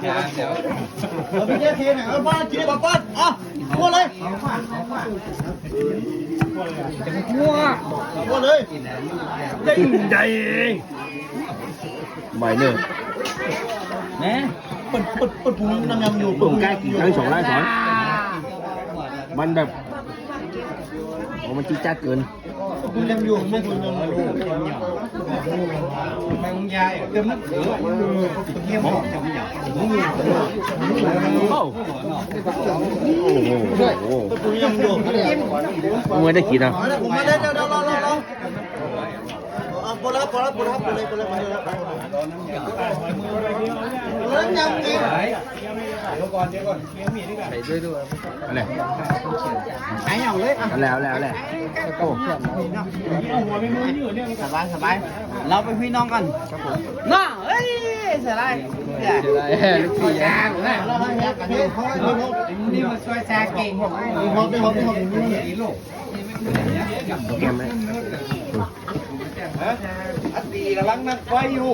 เดี๋ยวพี่เจ๊เทหน่อยเอาบ้านกินบ้านอะพูดเลยพูดเลยกินใจใบหนึ่งแม่ปดปดปดพุงน้ำยำอยู่ผมใกล้กี่ครั้งสองไร่สอนมันแบบโอ้มันจี๊ดจ๊าดเกิน พุงยำอยู่ไม่พุงยำอยู่ไม่มึงยายเติมน้ำเขือเกี่ยวหมดจะไม่อยาโอ้โหโอ้โหปดพุงยำอยู่มึงไม่ได้กินอะมาแล้วผมมาแล้วเดี๋ยวเดี๋ยวรอรอรอเอาปดแล้วปดแล้วปดแล้วปดเลยปลยปลยแล้วเดี๋ยวก่อนเดี๋ยวก่อนเกี่ยวมีด้วยกันอะไรหา ยอย่างเลย แล้วแล้วแล้วโอ้ สบายสบายเราเป็นพี่น้องกันครับผมน้าเอ้ยเสียไรเสียไรลูกพี่ยางนะนี่มาช่วยแชร์เก่งผม หอมได้หอมได้หอม ลูก แกมไหม อันดีกำลังนั่งไฟอยู่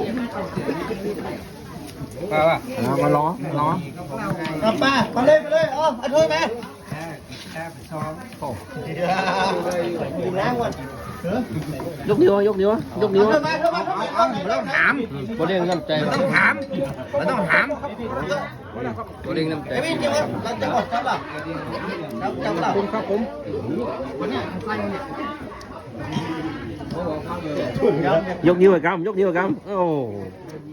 มาป่ะ เอามาล้อล้อก ลับมามาเลยไปเลยอ๋อเอาถ้วยมา แค่ซ้อม ดูล้างก่อน ยกนิ้วยกนิ้วยกนิ้ว เอาถ้วยมาถ้วยมาถ้วยมา ต้องถาม โบเด้งน้ำใจ ต้องถามมันต้องถาม โบเด้งน้ำใจ ไอ้พี่จริงไหมเราจะหมดจับหรอจับจับหรอ คุณครับผม ยกนิ้วไอ้กำยกนิ้วไอ้กำโอ้ นี่เอ๊ะบอกไว้ว่า บอ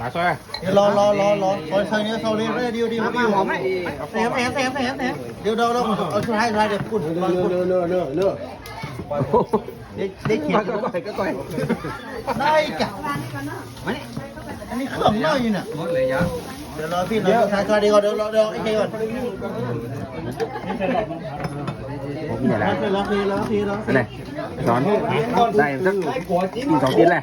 Bà xoay. Lo lo lo lo. Thôi xoay nữa, sau đi đi đi đi. Xem xem xem xem xem. Điều đâu đâu. Ờ, Ở chỗ hai ra được cút, Nữa nữa nữa nữa nữa. Đấy đấy kìa. Có coi có coi. Đây cả. Mà này. Anh đi khẩm nó như nè. Một lấy nhá. Để lo pin nó thay qua đi còn được lo đâu anh kia còn. Cái này là cái này, đón, đây, rất, đón tiền này.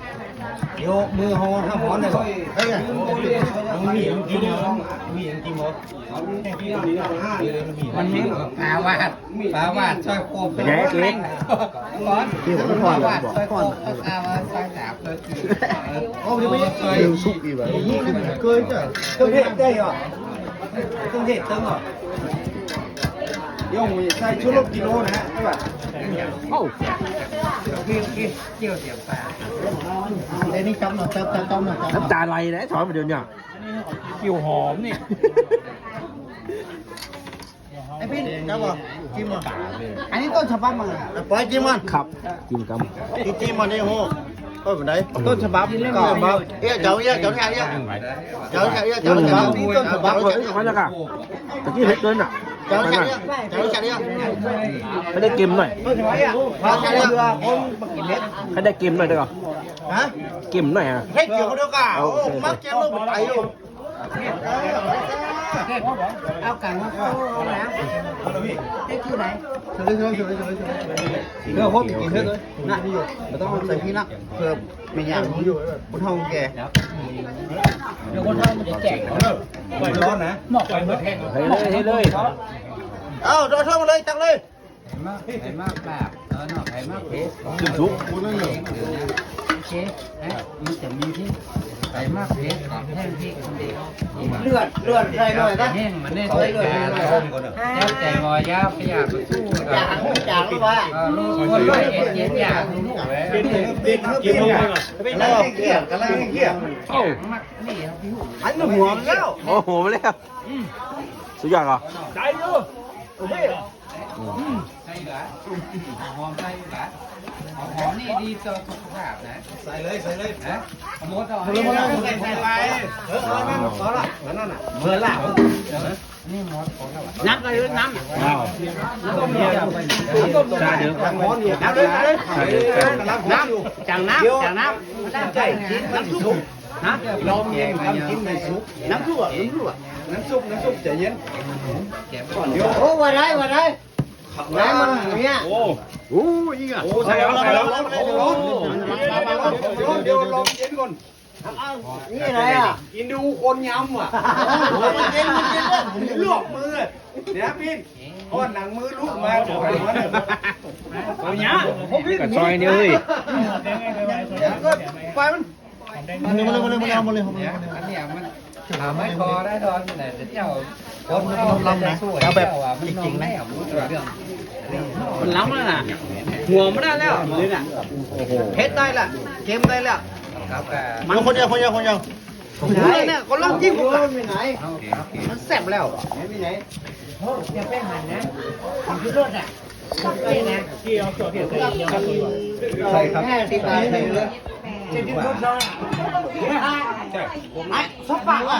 เดี๋ยวมือห้องห้ามหอนเลยก่อน ไอ้ไง มันมีอย่างกินมั้มีอย่างกินมั้มันมีปลาวาดปลาวาดช่วยโคบร้อนที่ผมปลาวาดช่วยโคบปลาวาดช่วยสาบเลย เอาไปไม่เคยสุกอีกแบบเคยจ้ะ เครื่องเทศได้เหรอเครื่องเทศเติมเหรอ ย่องมีใส่ชุดลบกิโลนะฮะใช่ป่ะโอ้กินกินเกี่ยวเสียบปลาไอ้นี่จำหน่อยจำจำจำหน่อยจำน้ำตาไหลนะสอนมาเดี๋ยวนี้คิวหอมนี่ไอ้พี่จำป่ะจิ้มมันอันนี้ต้นฉบับมันปล่อยจิ้มมันครับกินกที่จิ้มมันนี่โหก็เป็นไรต้นฉบับก็มาเอ๊ะเจ้าเอ๊ะเจ้าแค่เอ๊ะเจ้าแค่เอ๊ะำเจ้าแค่นี่ต้นฉบับเฮ้ยมันจะกะตะกี้เห็ดเดินอะเจ้าแค่เอ๊ะเจ้าแค่เอ๊ะไม่ได้เกมหน่อยต้นฉบับอะพาเรือคนมากินเม็ดให้ได้เกมหน่อยได้ก่อนฮะเกมหน่อยอะให้เกี่ยวกับเดียวกันโอ้มักเกี่ยวลูกไปอยู่เอากังมาเข้าแล้วได้คิวไหนเฉยเฉยเฉยเฉยเฉยเพื่อพบกินเพื่อน่ะนี่อยู่ไม่ต้องใส่พี่นักเพื่อไม่อยากอยู่บนห้องแกเดี๋ยวคนทำมันจะแจกไฟร้อนนะหมอกไฟเมื่อแห้งเฮ้ยเลยเฮ้ยเลย เอ้าโดนช่องมาเลยจังเลย มากไข่มากแบบเออเนาะไข่มากเพส ขึ้นทุก โอเคมันจะมีที่ไข่มากเพสแห้งที่คนเดียวเลือดเลือดใส่หน่อยนะแห้งมันได้ด้วยกันเจ้าใจงอยาพยาไปสู้กัน จางจางหรือว่า ลูกคนด้วยเอ็นเย็นอยากลูกแหวน ปิดปิดปิดปิดแล้วเกี่ยวกั หอมใส่เหรอหอมใส่เหรอหอมนี่ดีต่อสุขภาพนะ ใส่เลยใส่เลยนะหมดต่อคนละคนละคนละใส่ไปเออเอานั่นต่อละนั่นน่ะเมื่อละนี่หมดของเราน้ำอะไรน้ำว้าวน้ำต้มยำชาเดือดน้ำร้อนอยู่น้ำเลยน้ำจังน้ำจังน้ำใช่น้ำซุป ฮะลมเย็นทำกินในซุปน้ำซุปอะน้ำซุปอะน้ำซุปน้ำซุปใจเย็นเก็บก่อนโอ้วันไรวันไรน้ำมันเนี่ยโอ้โหอีกอะโอ้ใส่แล้วใส่แล้วร้อนร้อนเดี๋ยวลมเย็นก่อนนี่อะไรอะกินดูคนยำอะมันเย็นมันเย็นเลยลวกมือเดี๋ยวพี่ก้อนหนังมือลูกมาถูกไหมเอาเนี้ยกับซอยนี่เฮ้ยไฟมัน มันเลยมันเลยมันเลยมันเลยมันเลยเนี่ยอันเนี้ยมันถามไม่พอได้ตอนไหนเจ้าคนเข้าได้ช่วยเจ้าอะมันจริงไหมอะมันเรื่องมันล้ำแล้วน่ะหัวไม่ได้แล้วนี่น่ะเผ็ดได้ละเค็มได้แล้วครับแต่มันคนเดียวคนเดียวคนเดียวเนี่ยคนละจิ้มกูกันไปไหนมันแซ่บแล้วไปไหนอย่าไปหันนะมันคือรถอะไปนะใส่ครับแม่ติดตายเลยจะกินรถ นอนไอ้ซอปปากอะ